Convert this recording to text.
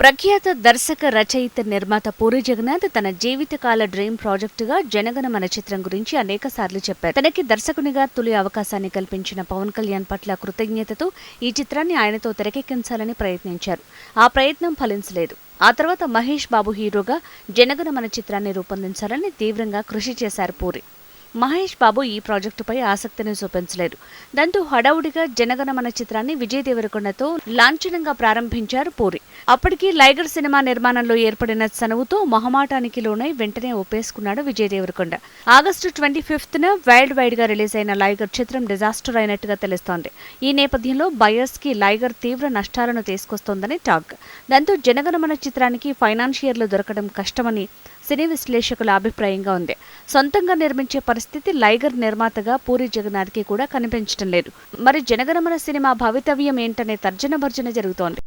ప్రఖ్యాత దర్శక రచయిత నిర్మాత పూరి జగన్నాథ్ తన జీవితకాల డ్రీమ్ ప్రాజెక్టుగా జనగణమన చిత్రం గురించి అనేక సార్లు చెప్పారు. తనకి దర్శకునిగా తొలి అవకాశాన్ని కల్పించిన పవన్ కళ్యాణ్ పట్ల కృతజ్ఞతతో ఈ చిత్రాన్ని ఆయనతో తెరకెక్కించాలని ప్రయత్నించారు. ఆ ప్రయత్నం ఫలించలేదు. ఆ తర్వాత మహేష్ బాబు హీరోగా జనగణమన చిత్రాన్ని రూపొందించాలని తీవ్రంగా కృషి చేశారు పూరి. మహేష్ బాబు ఈ ప్రాజెక్టుపై ఆసక్తిని చూపించలేదు. దాంతో హడావుడిగా జనగణమన చిత్రాన్ని విజయ్ దేవరకొండతో లాంఛనంగా ప్రారంభించారు పూరి. అప్పటికి లైగర్ సినిమా నిర్మాణంలో ఏర్పడిన చనువుతో మొహమాటానికి లోనై వెంటనే ఒప్పేసుకున్నాడు విజయ్ దేవరకొండ. ఆగస్టు ట్వంటీ ఫిఫ్త్న వైల్డ్ వైడ్గా రిలీజ్ అయిన లైగర్ చిత్రం డిజాస్టర్ అయినట్టుగా తెలుస్తోంది. ఈ నేపథ్యంలో బయర్స్కి లైగర్ తీవ్ర నష్టాలను తీసుకొస్తోందని టాక్. దాంతో జనగణమన చిత్రానికి ఫైనాన్షియర్లు దొరకడం కష్టమని సినీ విశ్లేషకుల అభిప్రాయంగా ఉంది. సొంతంగా నిర్మించే పరిస్థితి లైగర్ నిర్మాతగా పూరి జగన్నాథ్కి కూడా కనిపించడం లేదు. మరి జనగణమన సినిమా భవితవ్యం ఏంటనే తర్జన భర్జన జరుగుతోంది.